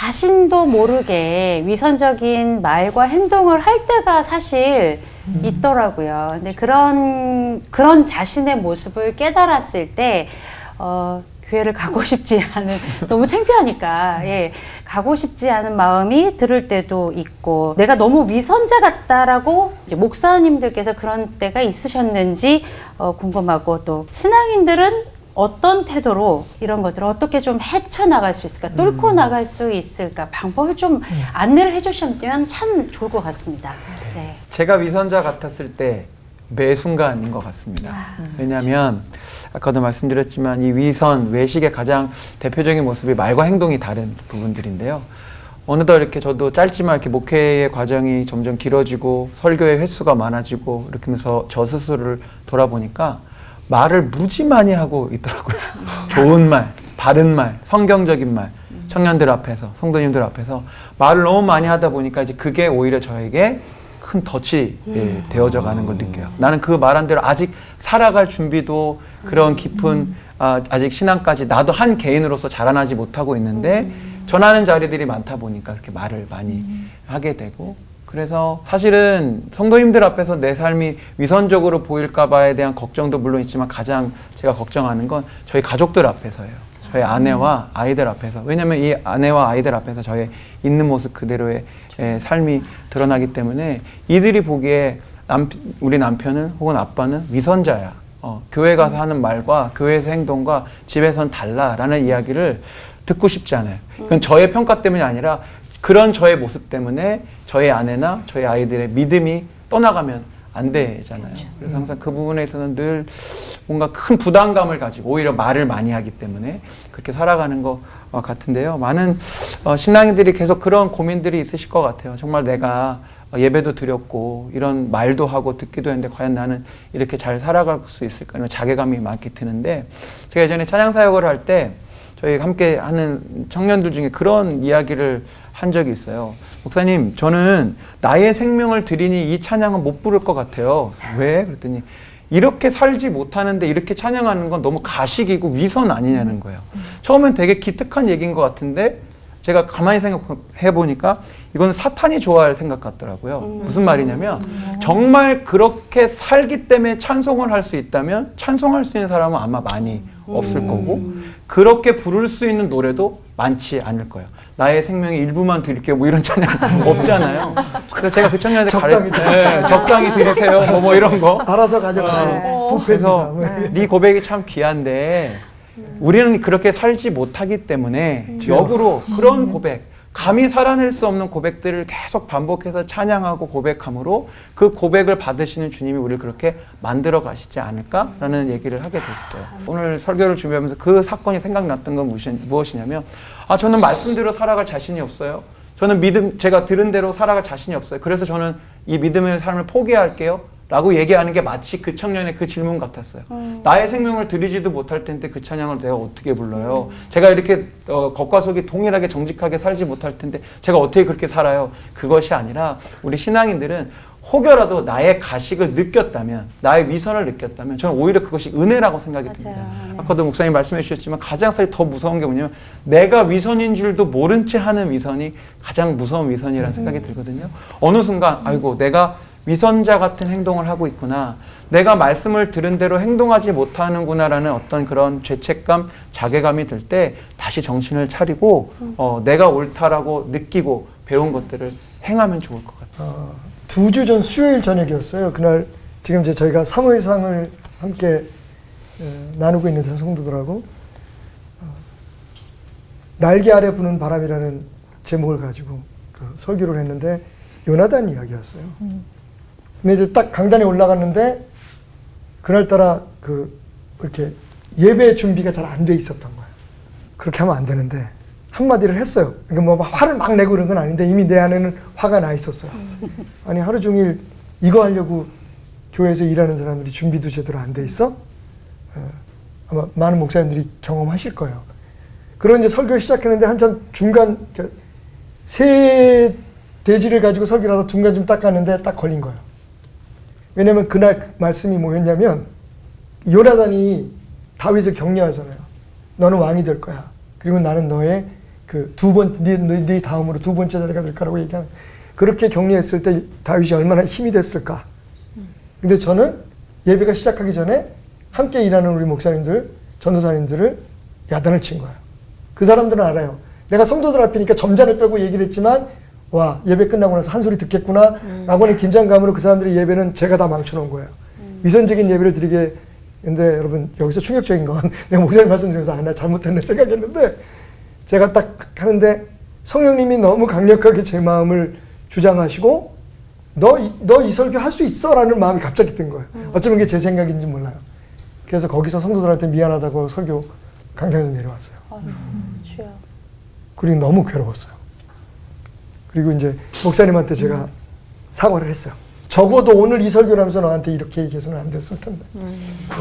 자신도 모르게 위선적인 말과 행동을 할 때가 사실 있더라고요. 근데 그런 그런 자신의 모습을 깨달았을 때 어, 교회를 가고 싶지 않은 너무 창피하니까 예 가고 싶지 않은 마음이 들을 때도 있고 내가 너무 위선자 같다라고 이제 목사님들께서 그런 때가 있으셨는지 어, 궁금하고 또 신앙인들은 어떤 태도로 이런 것들을 어떻게 좀 헤쳐나갈 수 있을까, 뚫고 나갈 수 있을까, 방법을 좀 안내를 해주시면 참 좋을 것 같습니다. 네. 제가 위선자 같았을 때 매 순간인 것 같습니다. 왜냐하면 아까도 말씀드렸지만 이 위선 외식의 가장 대표적인 모습이 말과 행동이 다른 부분들인데요. 어느덧 이렇게 저도 짧지만 이렇게 목회의 과정이 점점 길어지고 설교의 횟수가 많아지고 이렇게 하면서 저 스스로를 돌아보니까 말을 무지 많이 하고 있더라고요. 좋은 말, 바른 말, 성경적인 말, 청년들 앞에서, 성도님들 앞에서 말을 너무 많이 하다 보니까 이제 그게 오히려 저에게 큰 덫이 예, 되어져 가는 걸 느껴요. 나는 그 말한 대로 아직 살아갈 준비도 그런 깊은 아, 아직 신앙까지 나도 한 개인으로서 자라나지 못하고 있는데 전하는 자리들이 많다 보니까 그렇게 말을 많이 하게 되고 그래서 사실은 성도님들 앞에서 내 삶이 위선적으로 보일까봐에 대한 걱정도 물론 있지만 가장 제가 걱정하는 건 저희 가족들 앞에서예요. 저희 아내와 아이들 앞에서 왜냐하면 이 아내와 아이들 앞에서 저의 있는 모습 그대로의 에, 삶이 드러나기 때문에 이들이 보기에 남, 우리 남편은 혹은 아빠는 위선자야. 어, 교회 가서 하는 말과 교회에서 행동과 집에선 달라라는 이야기를 듣고 싶지 않아요. 그건 저의 평가 때문이 아니라 그런 저의 모습 때문에 저희 아내나 저희 아이들의 믿음이 떠나가면 안 되잖아요. 그래서 항상 그 부분에 있어서는 늘 뭔가 큰 부담감을 가지고 오히려 말을 많이 하기 때문에 그렇게 살아가는 것 어, 같은데요. 많은 어, 신앙인들이 계속 그런 고민들이 있으실 것 같아요. 정말 내가 어, 예배도 드렸고 이런 말도 하고 듣기도 했는데 과연 나는 이렇게 잘 살아갈 수 있을까 이런 자괴감이 많게 드는데 제가 예전에 찬양 사역을 할 때 저희 함께 하는 청년들 중에 그런 이야기를 한 적이 있어요. 목사님, 저는 나의 생명을 드리니 이 찬양은 못 부를 것 같아요. 왜? 그랬더니 이렇게 살지 못하는데 이렇게 찬양하는 건 너무 가식이고 위선 아니냐는 거예요. 처음엔 되게 기특한 얘기인 것 같은데 제가 가만히 생각해 보니까 이건 사탄이 좋아할 생각 같더라고요. 무슨 말이냐면 정말 그렇게 살기 때문에 찬송을 할 수 있다면 찬송할 수 있는 사람은 아마 많이 없을 거고 그렇게 부를 수 있는 노래도 많지 않을 거예요. 나의 생명의 일부만 드릴게요. 뭐 이런 찬양 없잖아요. 그래서 제가 그 청년한테 적당히 가르- 네, 적당히 드리세요. 뭐, 뭐 이런 거. 알아서 가져가세요. 그래서 부패해서. 네 고백이 참 귀한데 우리는 그렇게 살지 못하기 때문에 역으로 그런 고백 감히 살아낼 수 없는 고백들을 계속 반복해서 찬양하고 고백함으로 그 고백을 받으시는 주님이 우리를 그렇게 만들어 가시지 않을까라는 얘기를 하게 됐어요. 오늘 설교를 준비하면서 그 사건이 생각났던 건 무엇이- 무엇이냐면 아 저는 말씀대로 살아갈 자신이 없어요. 저는 믿음 제가 들은 대로 살아갈 자신이 없어요. 그래서 저는 이 믿음의 삶을 포기할게요. 라고 얘기하는 게 마치 그 청년의 그 질문 같았어요. 나의 생명을 드리지도 못할 텐데 그 찬양을 내가 어떻게 불러요? 제가 이렇게 어, 겉과 속이 동일하게 정직하게 살지 못할 텐데 제가 어떻게 그렇게 살아요? 그것이 아니라 우리 신앙인들은 혹여라도 나의 가식을 느꼈다면, 나의 위선을 느꼈다면, 저는 오히려 그것이 은혜라고 생각이 맞아요. 듭니다. 네. 아까도 목사님 말씀해 주셨지만 가장 사실 더 무서운 게 뭐냐면 내가 위선인 줄도 모른 채 하는 위선이 가장 무서운 위선이라는 생각이 들거든요. 어느 순간 아이고 내가 위선자 같은 행동을 하고 있구나. 내가 말씀을 들은 대로 행동하지 못하는구나라는 어떤 그런 죄책감, 자괴감이 들 때 다시 정신을 차리고 어, 내가 옳다라고 느끼고 배운 것들을 행하면 좋을 것 같아요. 어, 두주 전 수요일 저녁이었어요. 그날 지금 이제 저희가 사무엘상을 함께 에, 나누고 있는 성도들하고 어, 날개 아래 부는 바람이라는 제목을 가지고 그 설교를 했는데 요나단 이야기였어요. 근데 이제 딱 강단에 올라갔는데 그날따라 그 이렇게 예배 준비가 잘 안 돼 있었던 거예요. 그렇게 하면 안 되는데 한마디를 했어요. 그러니까 뭐 화를 막 내고 그런 건 아닌데 이미 내 안에는 화가 나 있었어요. 아니 하루 종일 이거 하려고 교회에서 일하는 사람들이 준비도 제대로 안 돼 있어? 어, 아마 많은 목사님들이 경험하실 거예요. 그런 이제 설교를 시작했는데 한참 중간 이렇게 새 돼지를 가지고 설교를 하다 중간 좀 닦았는데 딱 걸린 거예요. 왜냐면 그날 그 말씀이 뭐였냐면 요나단이 다윗을 격려하잖아요. 너는 왕이 될 거야. 그리고 나는 너의 그 두 번, 네, 네, 네 다음으로 두 번째 자리가 될 거라고 얘기하는 그렇게 격려했을 때 다윗이 얼마나 힘이 됐을까. 근데 저는 예배가 시작하기 전에 함께 일하는 우리 목사님들, 전도사님들을 야단을 친 거예요. 그 사람들은 알아요. 내가 성도들 앞이니까 점잖을 떨고 얘기를 했지만 와 예배 끝나고 나서 한 소리 듣겠구나 라고 하는 긴장감으로 그 사람들의 예배는 제가 다 망쳐놓은 거예요. 위선적인 예배를 드리게 근데 여러분 여기서 충격적인 건 내가 목사님 말씀드리면서 아 나 잘못했네 생각했는데 제가 딱 하는데 성령님이 너무 강력하게 제 마음을 주장하시고 너 너 이 설교 할 수 있어라는 마음이 갑자기 든 거예요. 어쩌면 그게 제 생각인지 몰라요. 그래서 거기서 성도들한테 미안하다고 설교 강단에서 내려왔어요. 아유. 그리고 너무 괴로웠어요. 그리고 이제 목사님한테 제가 사과를 했어요. 적어도 오늘 이 설교를 하면서 너한테 이렇게 얘기해서는 안 됐을 텐데.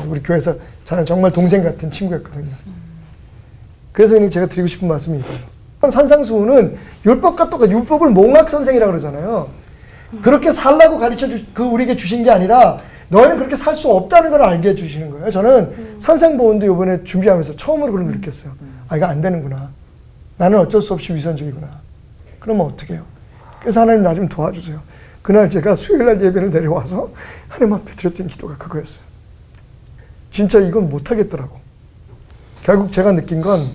우리 교회에서 저는 정말 동생 같은 친구였거든요. 그래서 이제 제가 드리고 싶은 말씀이 이거예요. 산상수훈은 율법과 똑같 율법을 몽학 선생이라고 그러잖아요. 그렇게 살라고 가르쳐 주, 그 우리에게 주신 게 아니라 너희는 그렇게 살 수 없다는 걸 알게 해주시는 거예요. 저는 산상보훈도 이번에 준비하면서 처음으로 그런 걸 느꼈어요. 아, 이거 안 되는구나. 나는 어쩔 수 없이 위선적이구나. 그러면 어떻게 해요? 그래서 하나님 나 좀 도와주세요. 그날 제가 수요일 날 예배를 내려와서 하나님 앞에 드렸던 기도가 그거였어요. 진짜 이건 못하겠더라고. 결국 제가 느낀 건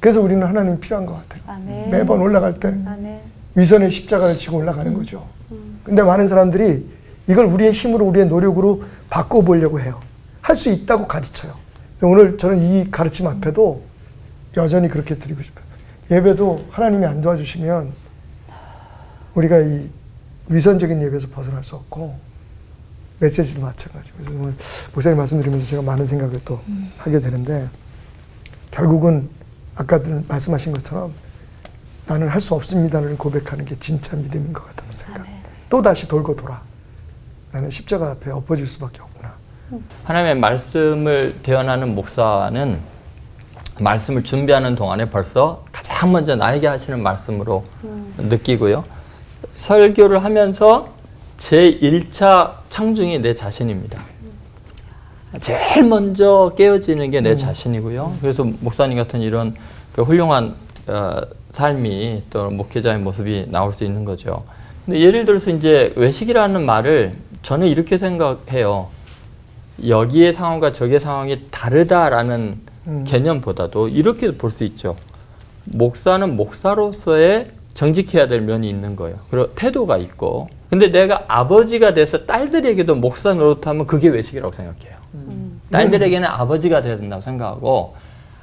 그래서 우리는 하나님 필요한 것 같아요. 아멘. 매번 올라갈 때 아멘. 위선의 십자가를 지고 올라가는 거죠. 근데 많은 사람들이 이걸 우리의 힘으로 우리의 노력으로 바꿔보려고 해요. 할 수 있다고 가르쳐요. 오늘 저는 이 가르침 앞에도 여전히 그렇게 드리고 싶어요. 예배도 하나님이 안 도와주시면 우리가 이 위선적인 예배에서 벗어날 수 없고 메시지도 마찬가지고 그래서 오늘 목사님 말씀드리면서 제가 많은 생각을 또 하게 되는데 결국은 아까들 말씀하신 것처럼 나는 할 수 없습니다를 고백하는 게 진짜 믿음인 것 같다는 생각. 또 다시 돌고 돌아. 나는 십자가 앞에 엎어질 수밖에 없구나. 하나님의 말씀을 대언하는 목사는 말씀을 준비하는 동안에 벌써 가장 먼저 나에게 하시는 말씀으로 느끼고요. 설교를 하면서 제 1차 청중이 내 자신입니다. 제일 먼저 깨어지는 게 내 자신이고요. 그래서 목사님 같은 이런 그 훌륭한 어, 삶이 또 목회자의 모습이 나올 수 있는 거죠. 근데 예를 들어서 이제 외식이라는 말을 저는 이렇게 생각해요. 여기의 상황과 저기의 상황이 다르다라는 음. 개념보다도 이렇게 볼 수 있죠. 목사는 목사로서의 정직해야 될 면이 있는 거예요. 그리고 태도가 있고. 근데 내가 아버지가 돼서 딸들에게도 목사 노릇하면 그게 외식이라고 생각해요. 딸들에게는 아버지가 돼야 된다고 생각하고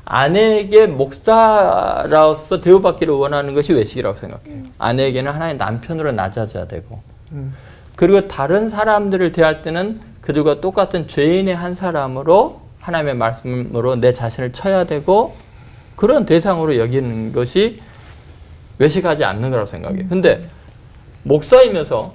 아내에게 목사로서 대우받기를 원하는 것이 외식이라고 생각해요. 아내에게는 하나의 남편으로 낮아져야 되고 음. 그리고 다른 사람들을 대할 때는 그들과 똑같은 죄인의 한 사람으로 하나님의 말씀으로 내 자신을 쳐야 되고 그런 대상으로 여기는 것이 외식하지 않는 거라고 생각해요. 근데 목사이면서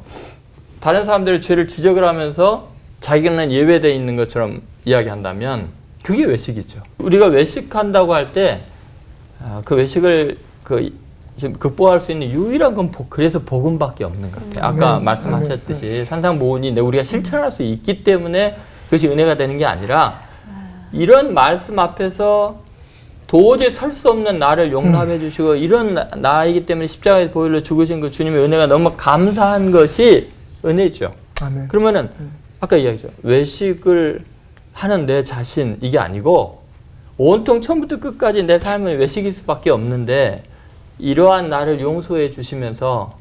다른 사람들의 죄를 지적을 하면서 자기는 예외되어 있는 것처럼 이야기한다면 그게 외식이죠. 우리가 외식한다고 할 때 그 외식을 그 지금 극복할 수 있는 유일한 건 복- 그래서 복음밖에 없는 것 같아요. 아까 아멘. 말씀하셨듯이 산상보훈이 내 우리가 실천할 수 있기 때문에 그것이 은혜가 되는 게 아니라 이런 말씀 앞에서 도저히 설 수 없는 나를 용납해 주시고 이런 나- 나이기 때문에 십자가에 보혈로 죽으신 그 주님의 은혜가 너무 감사한 것이 은혜죠. 아멘. 그러면은 아까 이야기죠. 외식을 하는 내 자신 이게 아니고 온통 처음부터 끝까지 내 삶은 외식일 수밖에 없는데 이러한 나를 용서해 주시면서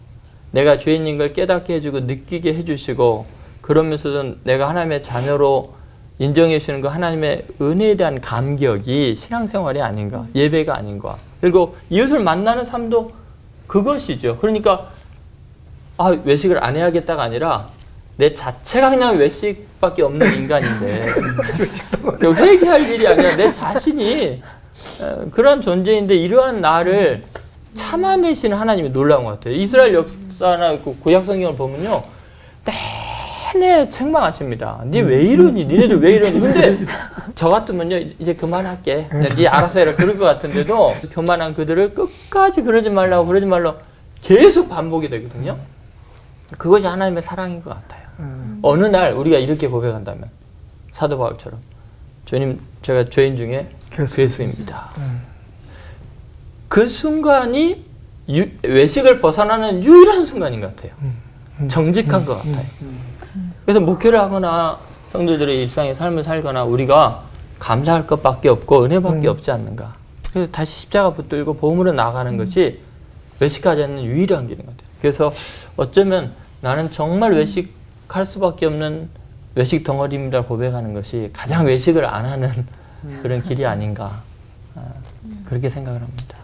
내가 죄인인 걸 깨닫게 해주고 느끼게 해주시고 그러면서도 내가 하나님의 자녀로 인정해 주시는 그 하나님의 은혜에 대한 감격이 신앙생활이 아닌가 예배가 아닌가 그리고 이웃을 만나는 삶도 그것이죠 그러니까 아 외식을 안 해야겠다가 아니라 내 자체가 그냥 외식밖에 없는 인간인데 그 회개할 일이 아니라 내 자신이 어, 그런 존재인데 이러한 나를 참아내시는 하나님이 놀라운 것 같아요. 이스라엘 역사나 그 구약 성경을 보면요. 내내 책망하십니다. 니 왜 이러니? 니네들 왜 이러니? 근데 저 같으면요. 이제 그만할게. 네 알아서 해라. 그럴 것 같은데도 교만한 그들을 끝까지 그러지 말라고 그러지 말라고 계속 반복이 되거든요. 그것이 하나님의 사랑인 것 같아요. 음. 어느 날 우리가 이렇게 고백한다면 사도 바울처럼 주님 제가 죄인 중에 괴수. 괴수입니다. 음. 그 순간이 유- 외식을 벗어나는 유일한 순간인 것 같아요. 정직한 것 같아요. 그래서 목회를 하거나 성도들의 일상의 삶을 살거나 우리가 감사할 것밖에 없고 은혜밖에 음. 없지 않는가. 그래서 다시 십자가 붙들고 보물로 나가는 것이 외식하지 않는 유일한 길인 것 같아요. 그래서 어쩌면 나는 정말 외식할 수밖에 없는 외식 덩어리입니다 고백하는 것이 가장 외식을 안 하는 그런 길이 아닌가 아, 그렇게 생각을 합니다.